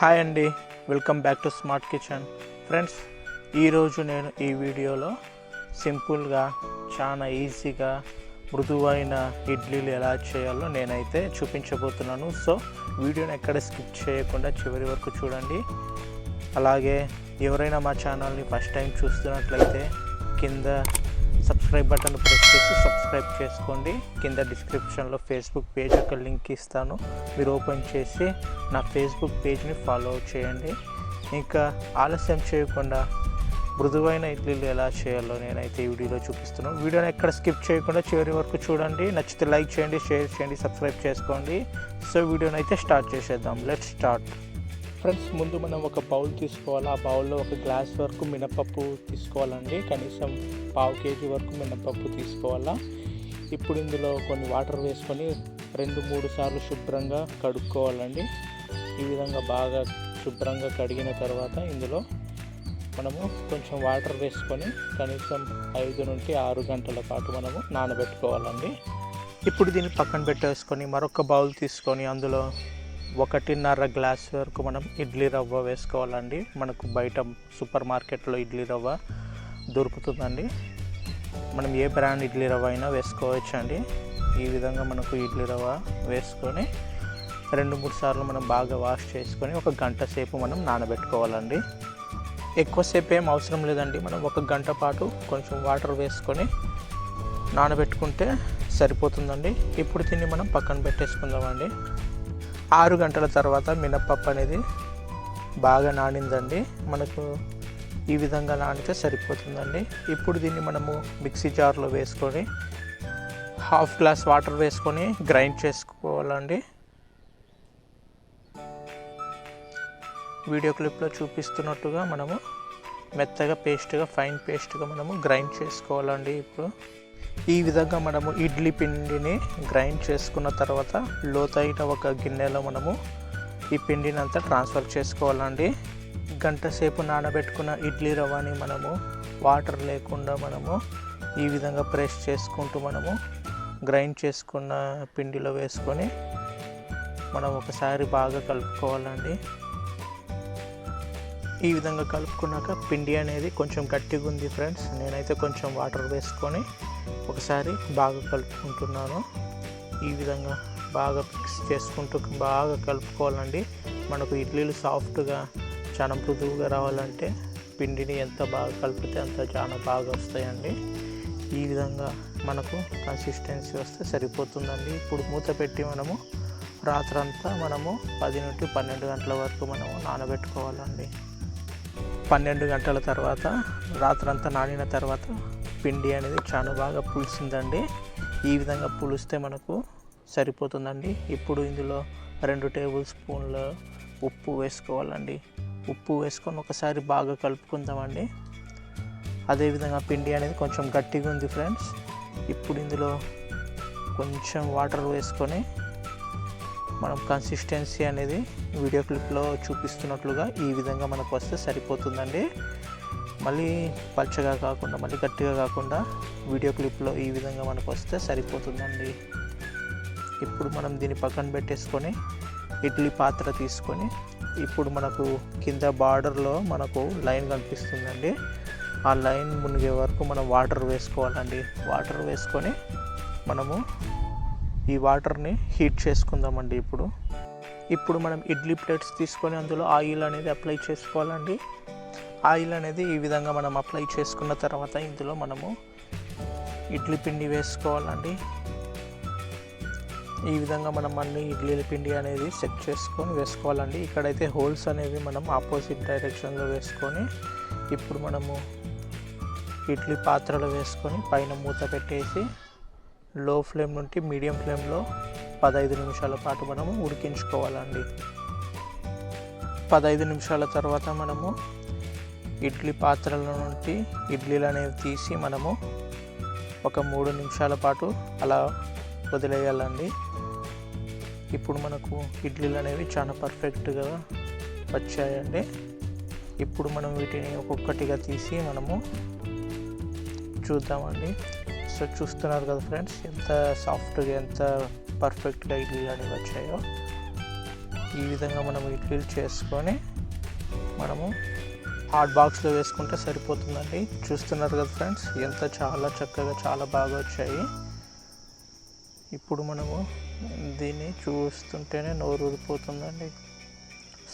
Hi అండి welcome back to smart kitchen. Friends ఈరోజు నేను ఈ వీడియోలో సింపుల్గా చాలా ఈజీగా మృదువైన ఇడ్లీలు ఎలా చేయాలో నేనైతే చూపించబోతున్నాను. సో వీడియోని ఎక్కడ స్కిప్ చేయకుండా చివరి వరకు చూడండి. అలాగే ఎవరైనా మా ఛానల్ని ఫస్ట్ టైం చూస్తున్నట్లయితే కింద సబ్స్క్రైబ్ బటన్ ప్రెస్ చేసి సబ్స్క్రైబ్ చేసుకోండి. కింద డిస్క్రిప్షన్లో ఫేస్బుక్ పేజ్ యొక్క లింక్ ఇస్తాను. మీరు ఓపెన్ చేసి నా ఫేస్బుక్ పేజ్ని ఫాలో చేయండి. ఇంకా ఆలస్యం చేయకుండా మృదువైన ఇడ్లీలు ఎలా చేయాలో నేనైతే ఈ వీడియోలో చూపిస్తున్నాను. వీడియోని ఎక్కడ స్కిప్ చేయకుండా చివరి వరకు చూడండి. నచ్చితే లైక్ చేయండి షేర్ చేయండి సబ్స్క్రైబ్ చేసుకోండి. సో వీడియోని అయితే స్టార్ట్ చేసేద్దాం. లెట్ స్టార్ట్ ఫ్రెండ్స్ ముందు మనం ఒక బౌల్ తీసుకోవాలి? ఆ బౌల్లో ఒక గ్లాస్ వరకు మినపప్పు తీసుకోవాలండి. కనీసం పావు కేజీ వరకు మినపప్పు తీసుకోవాలా? ఇప్పుడు ఇందులో కొన్ని వాటర్ వేసుకొని రెండు మూడు సార్లు శుభ్రంగా కడుక్కోవాలండి. ఈ విధంగా బాగా శుభ్రంగా కడిగిన తర్వాత ఇందులో మనము కొంచెం వాటర్ వేసుకొని కనీసం ఐదు నుండి ఆరు గంటల పాటు మనము నానబెట్టుకోవాలండి. ఇప్పుడు దీన్ని పక్కన పెట్టేసుకొని మరొక బౌల్ తీసుకొని అందులో ఒకటిన్నర గ్లాస్ వరకు మనం ఇడ్లీ రవ్వ వేసుకోవాలండి. మనకు బయట సూపర్ మార్కెట్లో ఇడ్లీ రవ్వ దొరుకుతుందండి. మనం ఏ బ్రాండ్ ఇడ్లీ రవ్వ అయినా వేసుకోవచ్చు అండి ఈ విధంగా మనకు ఇడ్లీ రవ్వ వేసుకొని రెండు మూడు సార్లు మనం బాగా వాష్ చేసుకొని ఒక గంట సేపు మనం నానబెట్టుకోవాలండి. ఎక్కువసేపు ఏం అవసరం లేదండి. మనం ఒక గంట పాటు కొంచెం వాటర్ వేసుకొని నానబెట్టుకుంటే సరిపోతుందండి. ఇప్పుడు తిని మనం పక్కన పెట్టేసుకుందామండి. ఆరు గంటల తర్వాత మినప్పప్పు అనేది బాగా నానిందండి. మనకు ఈ విధంగా నానితే సరిపోతుందండి. ఇప్పుడు దీన్ని మనము మిక్సీ జార్లో వేసుకొని హాఫ్ గ్లాస్ వాటర్ వేసుకొని గ్రైండ్ చేసుకోవాలండి. వీడియో క్లిప్లో చూపిస్తున్నట్టుగా మనము మెత్తగా పేస్ట్గా ఫైన్ పేస్ట్గా మనము గ్రైండ్ చేసుకోవాలండి ఇప్పుడు. ఈ విధంగా మనము ఇడ్లీ పిండిని గ్రైండ్ చేసుకున్న తర్వాత లోతైన ఒక గిన్నెలో మనము ఈ పిండిని అంతా ట్రాన్స్ఫర్ చేసుకోవాలండి. గంట సేపు నానబెట్టుకున్న ఇడ్లీ రవ్వని మనము వాటర్ లేకుండా మనము ఈ విధంగా ప్రెస్ చేసుకుంటూ మనము గ్రైండ్ చేసుకున్న పిండిలో వేసుకొని మనం ఒకసారి బాగా కలుపుకోవాలండి. ఈ విధంగా కలుపుకున్నాక పిండి అనేది కొంచెం గట్టిగా ఉంది ఫ్రెండ్స్. నేనైతే కొంచెం వాటర్ వేసుకొని ఒకసారి బాగా కలుపుకుంటున్నాను. ఈ విధంగా బాగా మిక్స్ చేసుకుంటూ బాగా కలుపుకోవాలండి. మనకు ఇడ్లీలు సాఫ్ట్గా చాలా మృదువుగా రావాలంటే పిండిని ఎంత బాగా కలిపితే అంత చాలా బాగా వస్తాయండి. ఈ విధంగా మనకు కన్సిస్టెన్సీ వస్తే సరిపోతుందండి. ఇప్పుడు మూత పెట్టి మనము రాత్రంతా మనము పది నుండి పన్నెండు గంటల వరకు మనము నానబెట్టుకోవాలండి. పన్నెండు గంటల తర్వాత రాత్రంతా నానిన తర్వాత పిండి అనేది చాలా బాగా పులిసిందండి. ఈ విధంగా పులిస్తే మనకు సరిపోతుందండి. ఇప్పుడు ఇందులో రెండు టేబుల్ స్పూన్ల ఉప్పు వేసుకోవాలండి. ఉప్పు వేసుకొని ఒకసారి బాగా కలుపుకుందామండి. అదేవిధంగా పిండి అనేది కొంచెం గట్టిగా ఉంది ఫ్రెండ్స్. ఇప్పుడు ఇందులో కొంచెం వాటర్ వేసుకొని మనం కన్సిస్టెన్సీ అనేది వీడియో క్లిప్లో చూపిస్తున్నట్లుగా ఈ విధంగా మనకు వస్తే సరిపోతుందండి. మళ్ళీ పచ్చగా కాకుండా మళ్ళీ గట్టిగా కాకుండా వీడియో క్లిప్లో ఈ విధంగా మనకు వస్తే సరిపోతుందండి. ఇప్పుడు మనం దీన్ని పక్కన పెట్టేసుకొని ఇడ్లీ పాత్ర తీసుకొని ఇప్పుడు మనకు కింద బార్డర్లో మనకు లైన్ కనిపిస్తుందండి. ఆ లైన్ మునిగే వరకు మనం వాటర్ వేసుకోవాలండి. వాటర్ వేసుకొని మనము ఈ వాటర్ని హీట్ చేసుకుందామండి ఇప్పుడు. ఇప్పుడు మనం ఇడ్లీ ప్లేట్స్ తీసుకొని అందులో ఆయిల్ అనేది అప్లై చేసుకోవాలండి. ఆయిల్ అనేది ఈ విధంగా మనం అప్లై చేసుకున్న తర్వాత ఇందులో మనము ఇడ్లీ పిండి వేసుకోవాలండి. ఈ విధంగా మనం అన్ని ఇడ్లీల పిండి అనేది సెట్ చేసుకొని వేసుకోవాలండి. ఇక్కడైతే హోల్స్ అనేవి మనం ఆపోజిట్ డైరెక్షన్లో వేసుకొని ఇప్పుడు మనము ఇడ్లీ పాత్రలో వేసుకొని పైన మూత పెట్టేసి లో ఫ్లేమ్ నుండి మీడియం ఫ్లేమ్లో పదహైదు నిమిషాల పాటు మనము ఉడికించుకోవాలండి. పదహైదు నిమిషాల తర్వాత మనము ఇడ్లీ పాత్రల నుండి ఇడ్లీలు అనేవి తీసి మనము ఒక మూడు నిమిషాల పాటు అలా వదిలేయాలండి. ఇప్పుడు మనకు ఇడ్లీలు అనేవి చాలా పర్ఫెక్ట్గా వచ్చాయండి. ఇప్పుడు మనం వీటిని ఒక్కొక్కటిగా తీసి మనము చూద్దామండి. సో చూస్తున్నారు కదా ఫ్రెండ్స్ ఎంత సాఫ్ట్గా ఎంత పర్ఫెక్ట్గా ఇడ్లీలు అనేవి వచ్చాయో. ఈ విధంగా మనం ఇడ్లీలు చేసుకొని మనము హాట్ బాక్స్లో వేసుకుంటే సరిపోతుందండి. చూస్తున్నారు కదా ఫ్రెండ్స్ ఎంత చాలా చక్కగా చాలా బాగా వచ్చాయి. ఇప్పుడు మనము దీన్ని చూస్తుంటేనే నోరు ఊరిపోతుందండి.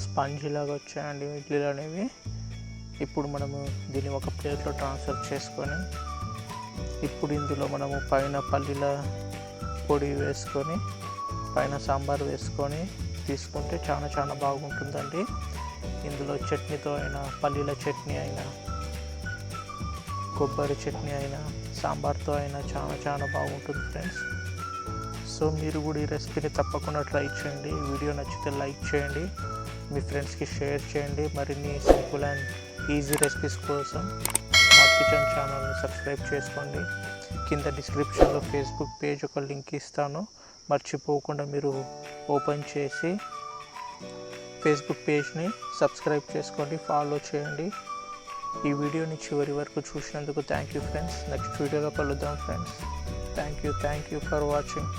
స్పంజిలాగా వచ్చాయండి ఇడ్లీలు అనేవి. ఇప్పుడు మనము దీన్ని ఒక ప్లేట్లో ట్రాన్స్ఫర్ చేసుకొని ఇప్పుడు ఇందులో మనము పైన పల్లీల పొడి వేసుకొని పైన సాంబార్ వేసుకొని తీసుకుంటే చాలా చాలా బాగుంటుందండి. ఇందులో చట్నీతో అయినా పల్లీల చట్నీ అయినా కొబ్బరి చట్నీ అయినా సాంబార్తో అయినా చాలా చాలా బాగుంటుంది ఫ్రెండ్స్. సో మీరు కూడా ఈ రెసిపీని తప్పకుండా ట్రై చేయండి. వీడియో నచ్చితే లైక్ చేయండి. మీ ఫ్రెండ్స్కి షేర్ చేయండి. మరిన్ని సింపుల్ అండ్ ఈజీ రెసిపీస్ కోసం మా కిచెన్ ఛానల్ని సబ్స్క్రైబ్ చేసుకోండి. కింద డిస్క్రిప్షన్లో ఫేస్బుక్ పేజ్ ఒక లింక్ ఇస్తాను. మర్చిపోకుండా మీరు ఓపెన్ చేసి ఫేస్బుక్ పేజ్ని సబ్స్క్రైబ్ చేసుకోండి ఫాలో చేయండి. ఈ వీడియోని చివరి వరకు చూసినందుకు థ్యాంక్ యూ ఫ్రెండ్స్. నెక్స్ట్ వీడియోలో కలుద్దాం friends. Thank you thank you for watching.